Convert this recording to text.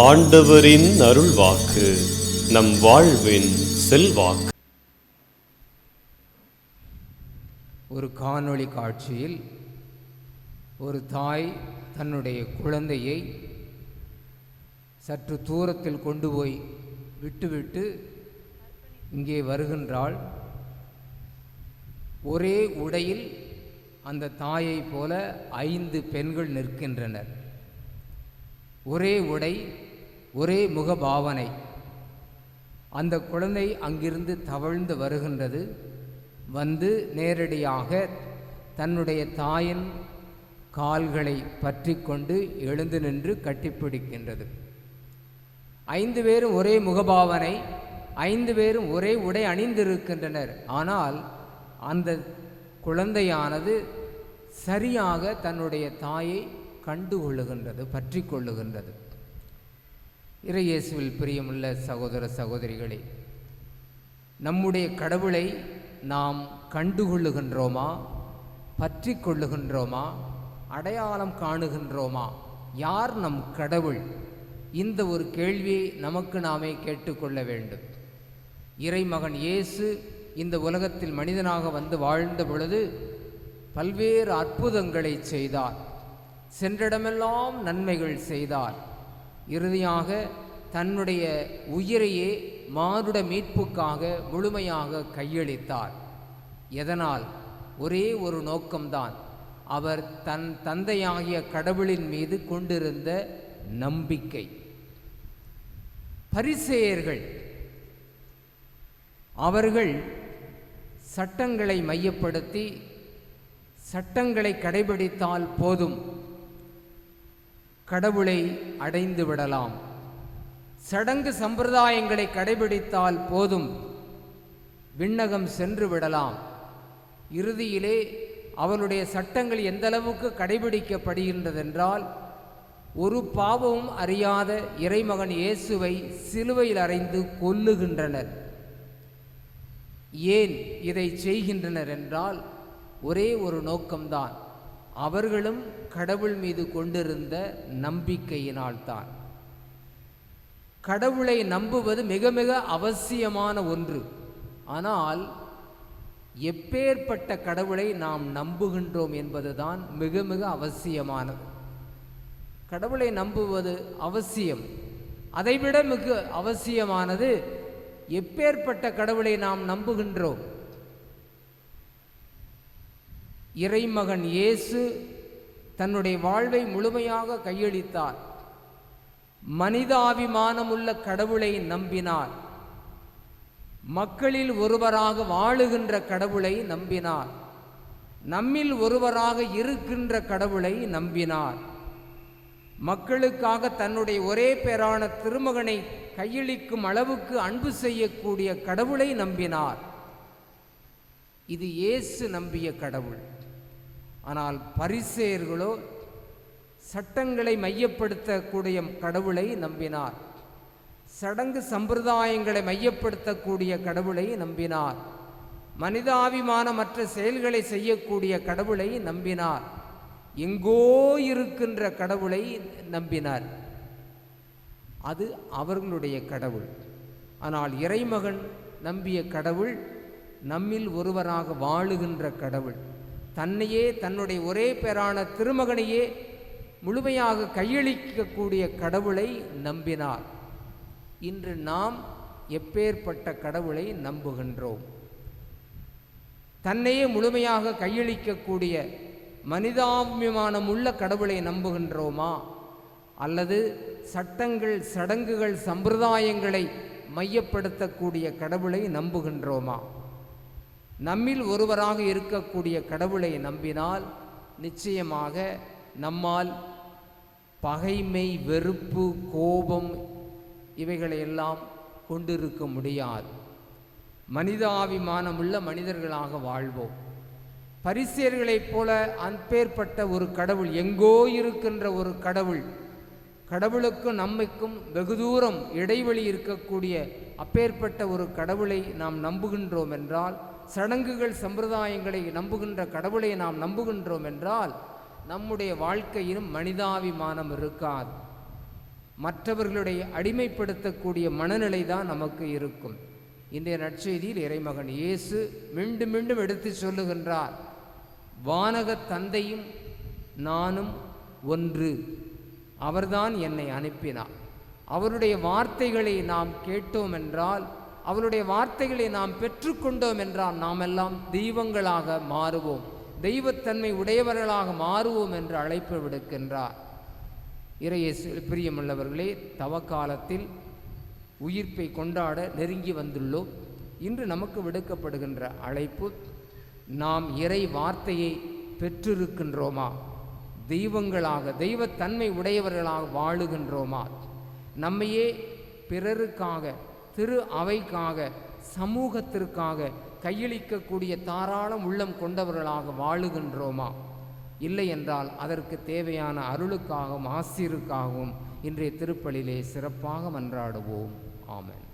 ஆண்டவரின் அருள்வாக்கு நம் வாழ்வின் செல்வாக்கு. ஒரு காணொளி காட்சியில் ஒரு தாய் தன்னுடைய குழந்தையை சற்று தூரத்தில் கொண்டு போய் விட்டுவிட்டு இங்கே வருகின்றாள். ஒரே உடையில் அந்த தாயைப் போல ஐந்து பெண்கள் நிற்கின்றனர். ஒரே உடை ஒரே முகபாவனை. அந்த குழந்தை அங்கிருந்து தவழ்ந்து வருகின்றது. வந்து நேரடியாக தன்னுடைய தாயின் கால்களை பற்றி கொண்டு எழுந்து நின்று கட்டிப்பிடிக்கின்றது. ஐந்து பேரும் ஒரே முகபாவனை ஐந்து பேரும் ஒரே உடை அணிந்திருக்கின்றனர். ஆனால் அந்த குழந்தையானது சரியாக தன்னுடைய தாயை கண்டு கொள்ளுகின்றது பற்றி கொள்ளுகின்றது இறையேசுவில் பிரியமுள்ள சகோதர சகோதரிகளே நம்முடைய கடவுளை நாம் கண்டுகொள்ளுகின்றோமா? பற்றி கொள்ளுகின்றோமா அடையாளம் காணுகின்றோமா? யார் நம் கடவுள்? இந்த ஒரு கேள்வியை நமக்கு நாமே கேட்டுக்கொள்ள வேண்டும். இறைமகன் இயேசு இந்த உலகத்தில் மனிதனாக வந்து வாழ்ந்த பொழுது பல்வேறு அற்புதங்களை செய்தார். சென்றிடமெல்லாம் நன்மைகள் செய்தார். இறுதியாக தன்னுடைய உயிரையே மானுட மீட்புக்காக முழுமையாக கையளித்தார். எதனால்? ஒரே ஒரு நோக்கம்தான். அவர் தன் தந்தையாகிய கடவுளின் மீது கொண்டிருந்த நம்பிக்கை. பரிசேயர்கள். அவர்கள் சட்டங்களை மையப்படுத்தி சட்டங்களை கடைபிடித்தால் போதும். கடவுளை அடைந்து விடலாம். சடங்கு சம்பிரதாயங்களை கடைபிடித்தால் போதும். விண்ணகம் சென்று விடலாம். இறுதியிலே அவளுடைய சட்டங்கள் எந்த அளவுக்கு கடைபிடிக்கப்படுகின்றதென்றால் ஒரு பாவமும் அறியாத இறைமகன் இயேசுவை சிலுவையில் அறைந்து கொல்லுகின்றனர். ஏன் இதை செய்கின்றனர் என்றால் ஒரே ஒரு நோக்கம்தான். அவர்களும் கடவுள் மீது கொண்டிருந்த நம்பிக்கையினால்தான். கடவுளை நம்புவது மிக மிக அவசியமான ஒன்று. ஆனால் எப்பேற்பட்ட கடவுளை நாம் நம்புகின்றோம் என்பதுதான் மிக மிக அவசியமானது. கடவுளை நம்புவது அவசியம். அதைவிட மிக அவசியமானது எப்பேற்பட்ட கடவுளை நாம் நம்புகின்றோம்? இறைமகன் இயேசு தன்னுடைய வாழ்வை முழுமையாக கையளித்தார். மனிதாபிமானமுள்ள கடவுளை நம்பினார். மக்களில் ஒருவராக வாழுகின்ற கடவுளை நம்பினார். நம்மில் ஒருவராக இருக்கின்ற கடவுளை நம்பினார். மக்களுக்காக தன்னுடைய ஒரே பேரான திருமகனை கையளிக்கும் அளவுக்கு அன்பு செய்யக்கூடிய கடவுளை நம்பினார். இது இயேசு நம்பிய கடவுள். ஆனால் பரிசேயர்களோ சட்டங்களை மையப்படுத்தக்கூடிய கடவுளை நம்பினார். சடங்கு சம்பிரதாயங்களை மையப்படுத்தக்கூடிய கடவுளை நம்பினார். மனிதாபிமான மற்ற செயல்களை செய்யக்கூடிய கடவுளை நம்பினார். எங்கோ இருக்கின்ற கடவுளை நம்பினார். அது அவர்களுடைய கடவுள். ஆனால் இறைமகன் நம்பிய கடவுள் நம்மில் ஒருவராக வாழுகின்ற கடவுள். தன்னையே தன்னுடைய ஒரே பேரான திருமகனையே முழுமையாக கையளிக்கக்கூடிய கடவுளை நம்பினார். இன்று நாம் எப்பேற்பட்ட கடவுளை நம்புகின்றோம்? தன்னையே முழுமையாக கையளிக்கக்கூடிய மனிதாபிமானம் உள்ள கடவுளை நம்புகின்றோமா? அல்லது சட்டங்கள் சடங்குகள் சம்பிரதாயங்களை மையப்படுத்தக்கூடிய கடவுளை நம்புகின்றோமா? நம்மில் ஒருவராக இருக்கக்கூடிய கடவுளை நம்பினால் நிச்சயமாக நம்மால் பகைமை வெறுப்பு கோபம் இவைகளையெல்லாம் கொண்டிருக்க முடியாது. மனிதாபிமானமுள்ள மனிதர்களாக வாழ்வோம். பரிசியர்களைப் போல அன்பேற்பட்ட ஒரு கடவுள் எங்கோ இருக்கின்ற ஒரு கடவுள் கடவுளுக்கும் நம்மைக்கும் வெகு தூரம் இடைவெளி இருக்கக்கூடிய அப்பேற்பட்ட ஒரு கடவுளை நாம் நம்புகின்றோம் என்றால் சடங்குகள் சம்பிரதாயங்களை நம்புகின்ற கடவுளை நாம் நம்புகின்றோம் என்றால் நம்முடைய வாழ்க்கையிலும் மனிதாபிமானம் இருக்காது. மற்றவர்களுடைய அடிமைப்படுத்தக்கூடிய மனநிலை தான் நமக்கு இருக்கும். இன்றைய நற்செய்தியில் இறைமகன் இயேசு மீண்டும் மீண்டும் எடுத்து சொல்லுகின்றார் வானக தந்தையும் நானும் ஒன்று. அவர்தான் என்னை அனுப்பினார். அவருடைய வார்த்தைகளை நாம் கேட்டோம் என்றால் அவருடைய வார்த்தைகளை நாம் பெற்றுக்கொண்டோம் என்றால் நாம் எல்லாம் தெய்வங்களாக மாறுவோம். தெய்வத்தன்மை உடையவர்களாக மாறுவோம் என்று அழைப்பு விடுக்கின்றார். இறையேசு பிரியமுள்ளவர்களே தவக்காலத்தில் உயிர்ப்பை கொண்டாட நெருங்கி வந்துள்ளோம். இன்று நமக்கு விடுக்கப்படுகின்ற அழைப்பு நாம் இறை வார்த்தையை பெற்றிருக்கின்றோமா? தெய்வங்களாக தெய்வத்தன்மை உடையவர்களாக வாழுகின்றோமா? நம்மையே பிறருக்காக திரு அவைக்காக சமூகத்திற்காக கையளிக்கக்கூடிய தாராளம் உள்ளம் கொண்டவர்களாக வாழுகின்றோமா? இல்லை என்றால் அதற்கு தேவையான அருளுக்காகவும் ஆசிருக்காகவும் இன்றைய திருப்பலிலே சிறப்பாக மன்றாடுவோம். ஆமன்.